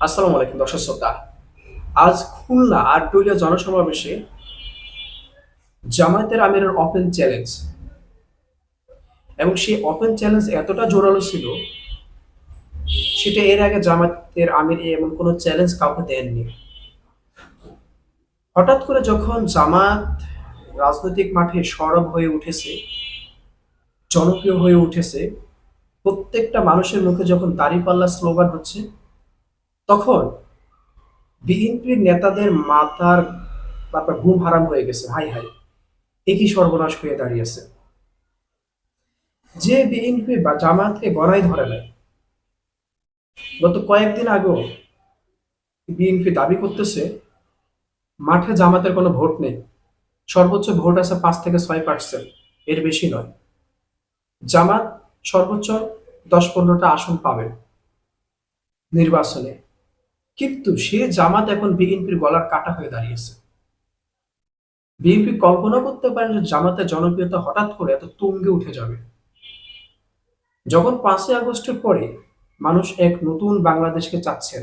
আসসালামু আলাইকুম, দর্শক শ্রোতা। আজ খুলনা আটদলীয় জনসমাবেশে জামায়াতের আমিরের ওপেন চ্যালেঞ্জ এবং সেই ওপেন চ্যালেঞ্জ এতটা জোরালো ছিল, সেটা এর আগে জামায়াতের আমির এমন কোনো চ্যালেঞ্জ কাউকে দেননি। হঠাৎ করে যখন জামাত রাজনৈতিক মাঠে সরব হয়ে উঠেছে, জনপ্রিয় হয়ে উঠেছে, প্রত্যেকটা মানুষের মুখে যখন দাঁড়িপাল্লা স্লোগান হচ্ছে তখন বিএনপির নেতাদের মাথার তারপর ঘুম হারাম হয়ে গেছে, হাই হাই। একই সর্বনাশ হয়ে দাঁড়িয়েছে যে বিএনপি বা জামায়াতকে গড়াই ধরে নেয় গত কয়েকদিন আগেও বিএনপি দাবি করতেছে, মাঠে জামাতের কোনো ভোট নেই। সর্বোচ্চ ভোট আছে পাঁচ থেকে ছয় পার্সেন্ট এর বেশি নয়। জামাত সর্বোচ্চ দশ পনেরোটা আসন পাবেন নির্বাচনে। কিন্তু সে জামাত এখন বিএনপির গলার কাটা হয়ে দাঁড়িয়েছে। বিএনপি কল্পনা করতে পারেন যে জামাতের জনপ্রিয়তা হঠাৎ করে এত তুঙ্গে উঠে যাবে। যখন পাঁচই আগস্টের পরে মানুষ এক নতুন বাংলাদেশকে চাচ্ছেন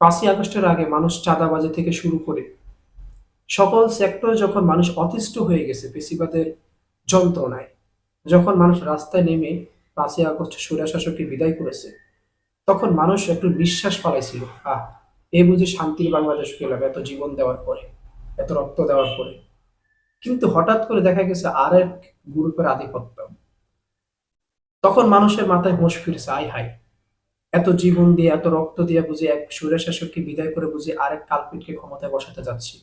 পাঁচই আগস্টের আগে মানুষ চাঁদাবাজি থেকে শুরু করে, সকল সেক্টর যখন মানুষ অতিষ্ঠ হয়ে গেছে পেশিবাদের যন্ত্রণায়, যখন মানুষ রাস্তায় নেমে পাঁচই আগস্ট সুরাশাসককে বিদায় করেছে তখন মানুষ একটু নিঃশ্বাস পালাইছিল আহ, এ বুঝি শান্তির বাংলাদেশ পেলাম এত জীবন দেওয়ার পরে, এত রক্ত দেওয়ার পরে। কিন্তু হঠাৎ করে দেখা গেছে আর এক গ্রুপের আধিপত্য। তখন মানুষের মাথায় হোঁশ ফিরেছে আই হাই এত জীবন দিয়ে, এত রক্ত দিয়ে বুঝি এক সুরেশ শাসককে বিদায় করে বুঝি আরেক কালপিটকে ক্ষমতায় বসাতে যাচ্ছি।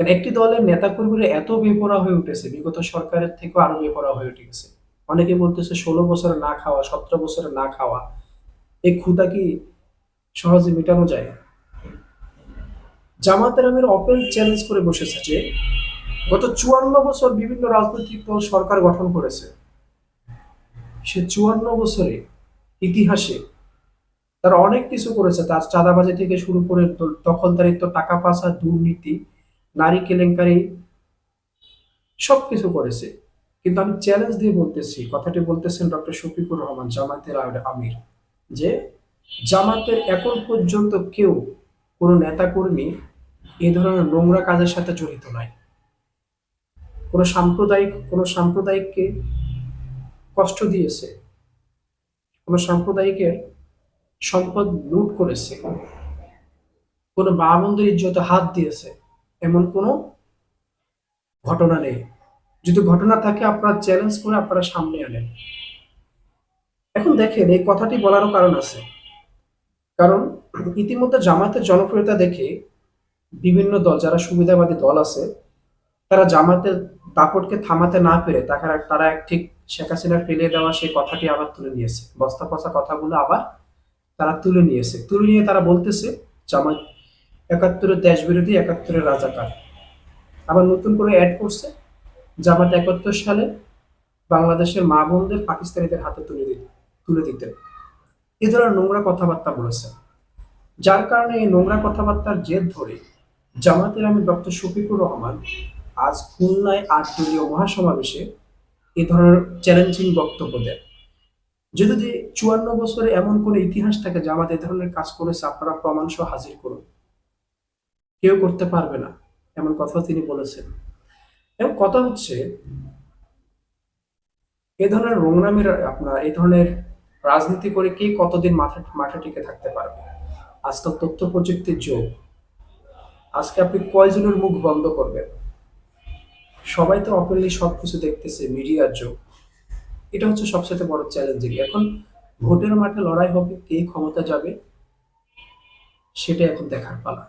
একটি দলের নেতাকর্মীরা এত বেপরা হয়ে উঠেছে, বিগত সরকারের থেকেও আরও বেপরা হয়ে উঠে গেছে। অনেকে বলতেছে, ষোলো বছরে না খাওয়া, সতেরো বছরে না খাওয়া এই ক্ষুদা কি সহজে মেটানো যায়? জামাতের আমির ওপেন চ্যালেঞ্জ করে বসেছে যে, গত চুয়ান্ন বছর বিভিন্ন রাজনৈতিক দল সরকার গঠন করেছে। সে চুয়ান্ন বছরে ইতিহাসে তারা অনেক কিছু করেছে। তার চাঁদাবাজি থেকে শুরু করে দখলদারিত্ব, টাকা পাচার দুর্নীতি, নারী কেলেঙ্কারি, সবকিছু করেছে। কিন্তু আমি চ্যালেঞ্জ দিয়ে বলতেছি, কথাটি বলতেছেন ডক্টর শফিকুর রহমান জামাতের আমির। যে জামাতের এখন পর্যন্ত কেউ কোনো নেতাকর্মী এ ধরনের নোংরা কাজের সাথে জড়িত নয় কোনো সাম্প্রদায়িক, কোনো সাম্প্রদায়িককে কষ্ট দিয়েছে, কোনো সাম্প্রদায়িকের সম্পদ লুট করেছে, কোনো মা বোনদের ইজ্জতে হাত দিয়েছে, এমন কোনো ঘটনা নেই। যদি ঘটনা থাকে, আপনারা চ্যালেঞ্জ করে আপনারা সামনে আনেন। এখন দেখেন, এই কথাটি বলারও কারণ আছে। কারণ ইতিমধ্যে জামাতের জনপ্রিয়তা দেখে বিভিন্ন দল, যারা সুবিধাবাদী দল আছে, তারা জামাতের দাপটকে থামাতে না পেরে তারা তারা এক ঠিক শেখ হাসিনা ফেলে দেওয়া সেই কথাটি আবার তুলে নিয়েছে। বস্তা পচা কথাগুলো আবার তারা তুলে নিয়েছে। তুলে নিয়ে তারা বলতেছে জামাত একাত্তরের দেশ বিরোধী একাত্তরের রাজাকার। আবার নতুন করে অ্যাড করছে জামাত একাত্তর সালে বাংলাদেশের মা বোনদের পাকিস্তানিদের হাতে তুলে দিত তুলে দিতেন এ ধরনের নোংরা কথাবার্তা বলেছেন। যার কারণে এই নোংরা কথাবার্তার জেদ ধরে জামাতের আমি ডক্টর শফিকুর রহমান আজ খুলনায় আট দলীয় মহাসমাবেশে এ ধরনের চ্যালেঞ্জিং বক্তব্য দেন। যদি চুয়ান্ন বছরে এমন কোন ইতিহাস থাকে জামাত এ ধরনের কাজ করেছে, আপনারা প্রমাণ সহ হাজির করুন। কেউ করতে পারবে না, এমন কথা তিনি বলেছেন। এবং কথা হচ্ছে, এ ধরনের নোংরামের আপনার এই ধরনের রাজনীতি করে কে কতদিন মাথা মাথা টিকে থাকতে পারবে? আজকাল তথ্য প্রযুক্তির যুগ। আজকে আপনি কয়জনের মুখ বন্ধ করবেন? সবাই তো অপেনলি সবকিছু দেখতেছে, মিডিয়ার যুগ। এটা হচ্ছে সবচেয়ে বড় চ্যালেঞ্জিং এখন ভোটের মাঠে লড়াই হবে, কে ক্ষমতা যাবে, সেটা এখন দেখার পালা।